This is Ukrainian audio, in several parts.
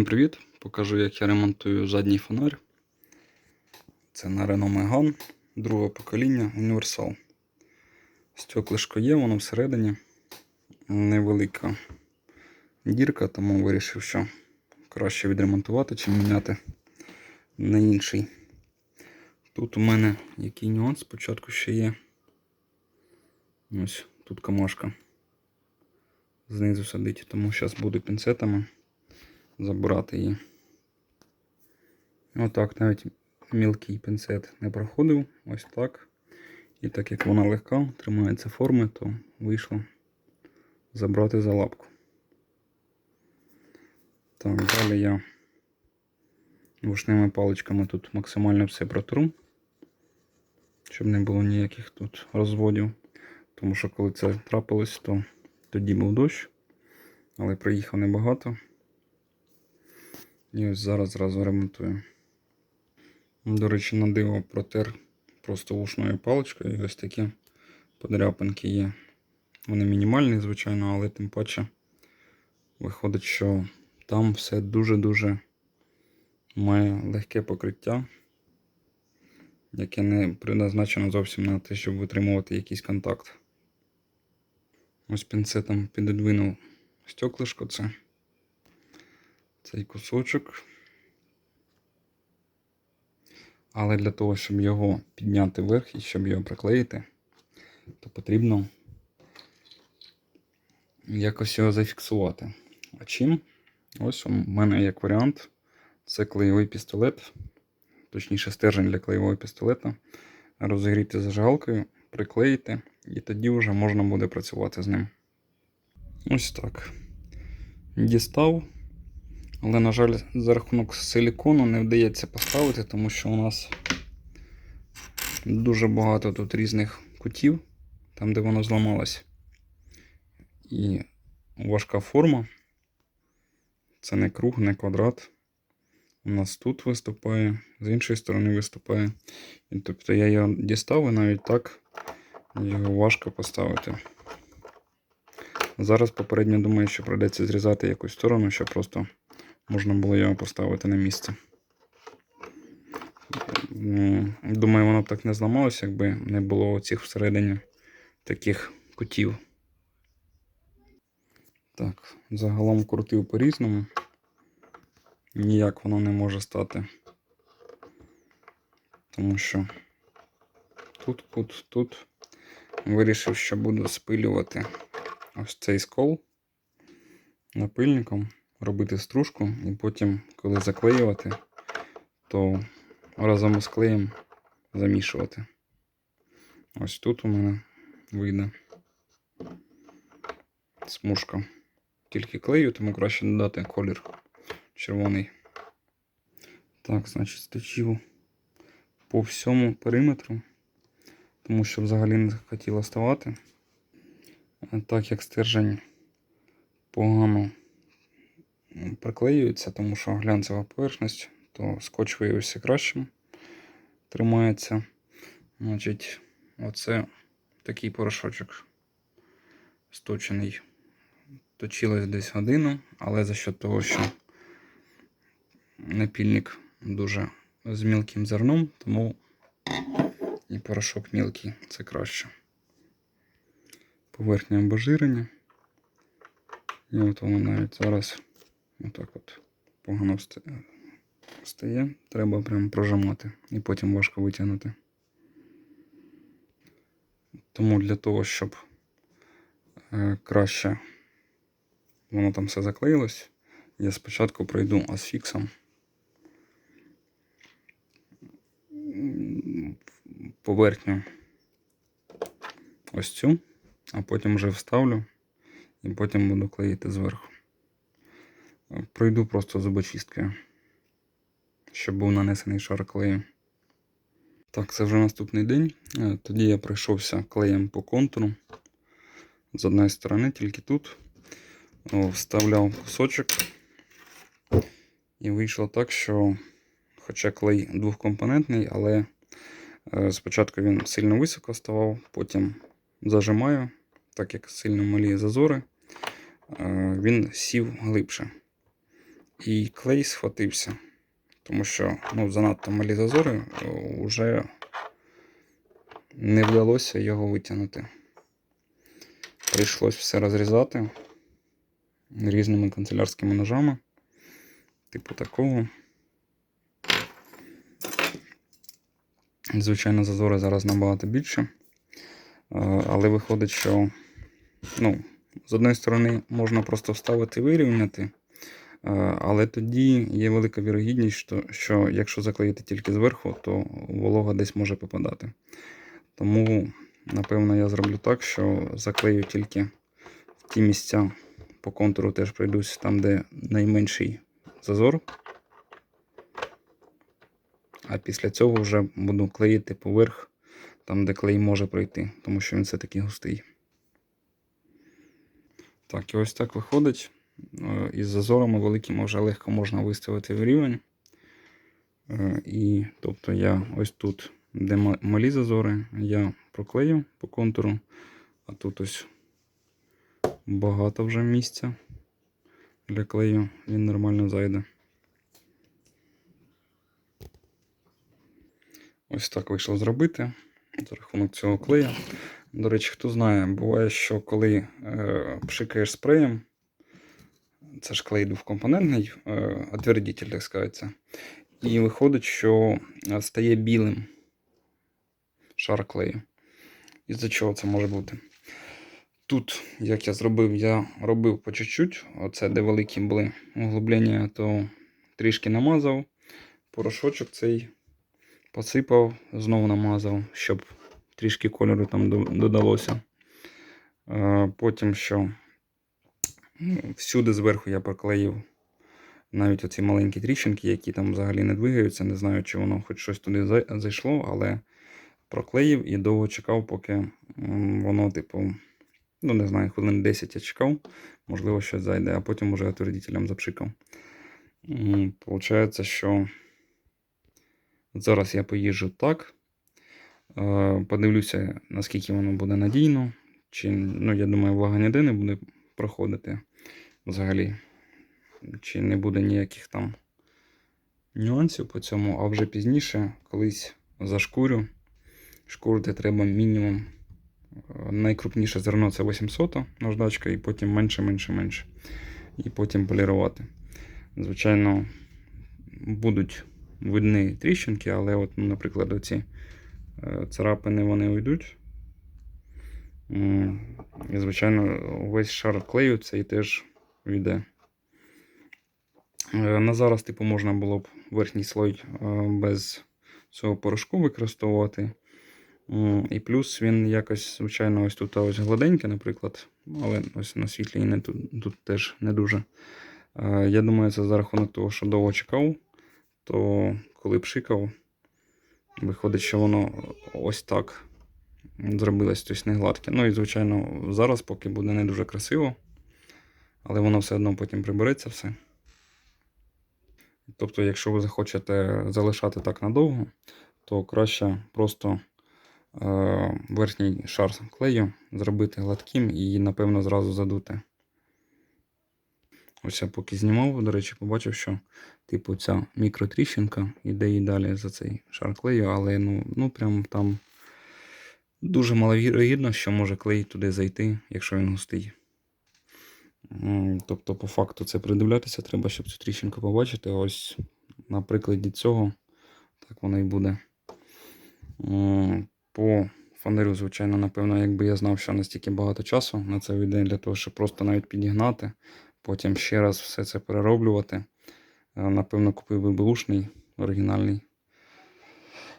Всім привіт! Покажу, як я ремонтую задній фонарь. Це на Renault Megane другого покоління універсал. Стеклишко є, воно всередині. Невелика дірка, тому вирішив, що краще відремонтувати, чим міняти на інший. Тут у мене який нюанс спочатку ще є. Ось тут камашка знизу сидить, тому зараз буду пінцетами забирати її. Отак, навіть мілкий пінцет не проходив, ось так. І так як вона легка, тримається форми, то вийшло забрати за лапку. Так, далі я вушними паличками тут максимально все протру, щоб не було ніяких тут розводів. Тому що коли це трапилось, то тоді був дощ, але приїхав небагато. І ось зараз зразу ремонтую. До речі, на диво протер просто вушною паличкою. І ось такі подряпинки є. Вони мінімальні, звичайно, але тим паче виходить, що там все дуже-дуже має легке покриття, яке не предназначено зовсім на те, щоб витримувати якийсь контакт. Ось пінцетом підодвинув стеклишко це цей кусочок. Але для того, щоб його підняти вверх і щоб його приклеїти, то потрібно якось його зафіксувати. А чим? Ось у мене як варіант. Це клеєвий пістолет, точніше стержень для клеєвого пістолета. Розігріти зажигалкою, приклеїти, і тоді вже можна буде працювати з ним. Ось так. Дістав. Але, на жаль, за рахунок силікону не вдається поставити, тому що у нас дуже багато тут різних кутів, там де воно зламалось. І важка форма. Це не круг, не квадрат. У нас тут виступає, з іншої сторони виступає. І, тобто я його дістав і навіть так його важко поставити. Зараз попередньо думаю, що прийдеться зрізати якусь сторону, щоб просто можна було його поставити на місце. Думаю, воно б так не зламалося, якби не було цих всередині таких кутів. Так, загалом крутив по-різному. Ніяк воно не може стати. Тому що тут кут, тут вирішив, що буду спилювати ось цей скол напильником робити стружку і потім, коли заклеювати, то разом із клеєм замішувати. Ось тут у мене вийде смужка. Тільки клею, тому краще додати колір червоний. Так, значить, сточив по всьому периметру, тому що взагалі не хотіло ставати. Так як стержень погано приклеюється, тому що глянцева поверхність, то скотч виявився кращим. Тримається. Значить, оце такий порошочок сточений. Точилось десь годину, але за що того, що напільник дуже з мілким зерном, тому і порошок мілкий це краще. Поверхня обожирення. І от воно навіть зараз Отак от погано стає. Треба прям прожимати і потім важко витягнути. Тому для того, щоб е, краще воно там все заклеїлось, я спочатку пройду асфіксом поверхню ось цю, а потім вже вставлю і потім буду клеїти зверху. Пройду просто зубочисткою, щоб був нанесений шар клею. Так, це вже наступний день. Е, тоді я пройшовся клеєм по контуру. З одної сторони, тільки тут. Вставляв кусочок. І вийшло так, що, хоча клей двохкомпонентний, але е, спочатку він сильно високо ставав, потім зажимаю, так як сильно малі зазори, е, він сів глибше. І клей схватився. Тому що ну, занадто малі зазори вже не вдалося його витягнути. Прийшлось все розрізати різними канцелярськими ножами, типу такого. Звичайно, зазори зараз набагато більше. Е, Але виходить, що ну, з одної сторони можна просто вставити і вирівняти. Е, Але тоді є велика вірогідність, що, що якщо заклеїти тільки зверху, то волога десь може попадати. Тому, напевно, я зроблю так, що заклею тільки в ті місця по контуру теж пройдусь там, де найменший зазор. А після цього вже буду клеїти поверх, там, де клей може пройти, тому що він все-таки густий. Так, і ось так виходить. Е, Із зазорами великими вже легко можна виставити в рівень. Е, І тобто я ось тут, де малі зазори, я проклею по контуру, а тут ось багато вже місця для клею, він нормально зайде. Ось так вийшло зробити за рахунок цього клею. До речі, хто знає, буває, що коли е, пшикаєш спреєм, це ж клей двохкомпонентний, е, отвердитель, так сказати. І виходить, що е, стає білим шар клею. Із-за чого це може бути? Тут, як я зробив, я робив по чуть-чуть. Оце де великі були углублення, то трішки намазав. Порошочок цей посипав, знову намазав, щоб трішки кольору там додалося. Е, Потім що всюди зверху я проклеїв навіть оці маленькі тріщинки, які там взагалі не двигаються. Не знаю, чи воно хоч щось туди зайшло, але проклеїв і довго чекав, поки воно, типу, ну не знаю, хвилин 10 я чекав, можливо, щось зайде, а потім уже отвердителем запшикав. Получається, що зараз я поїжджу так. Е, Подивлюся, наскільки воно буде надійно. Чи, ну, я думаю, влага ніде не буде проходити взагалі. Чи не буде ніяких там нюансів по цьому, а вже пізніше колись зашкурю. Шкурити треба мінімум. Е, Найкрупніше зерно це 800 наждачка, і потім менше, менше, менше. І потім полірувати. Звичайно, будуть видні тріщинки, але, от, ну, наприклад, оці е, царапини вони уйдуть. І, звичайно, весь шар клею цей теж йде. Е, На зараз, типу, можна було б верхній слой е, без цього порошку використовувати. І плюс він якось, звичайно, ось тут ось гладенький, наприклад, але ось на світлі не тут, тут теж не дуже. Е, Я думаю, це за рахунок того, що довго чекав, то коли пшикав, виходить, що воно ось так зробилось, тобто не гладке. Ну і, звичайно, зараз поки буде не дуже красиво, але воно все одно потім прибереться все. Тобто, якщо ви захочете залишати так надовго, то краще просто е, верхній шар клею зробити гладким і, напевно, зразу задути. Ось я поки знімав, до речі, побачив, що типу ця мікротріщинка йде і далі за цей шар клею, але ну, ну прям там дуже маловірогідно, що може клей туди зайти, якщо він густий. Тобто, по факту, це придивлятися треба, щоб цю тріщинку побачити. Ось на прикладі цього так воно і буде. По фанеру, звичайно, напевно, якби я знав, що настільки багато часу на це йде для того, щоб просто навіть підігнати, потім ще раз все це перероблювати. е, Напевно, купив би бушний оригінальний.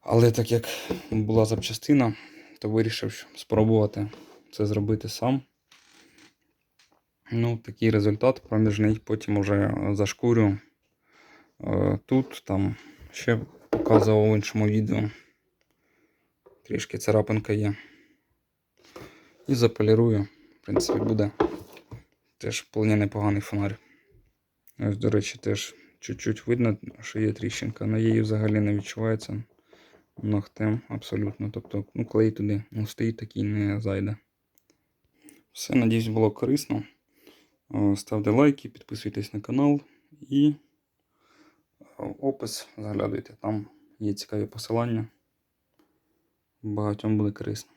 Але так як була запчастина, то вирішив спробувати це зробити сам. Ну, такий результат проміжний, потім уже зашкурю е, тут, там ще показував в іншому відео. Трішки царапинка є. І заполірую. В принципі, буде теж вполне непоганий фонарь. Ось, до речі, теж чуть-чуть видно, що є тріщинка, але її взагалі не відчувається ногтем абсолютно. Тобто, ну, клей туди густий такий не зайде. Все, надіюсь, було корисно. Е, ставте лайки, підписуйтесь на канал і е, опис заглядайте, Там є цікаві посилання. Багатьом буде корисно.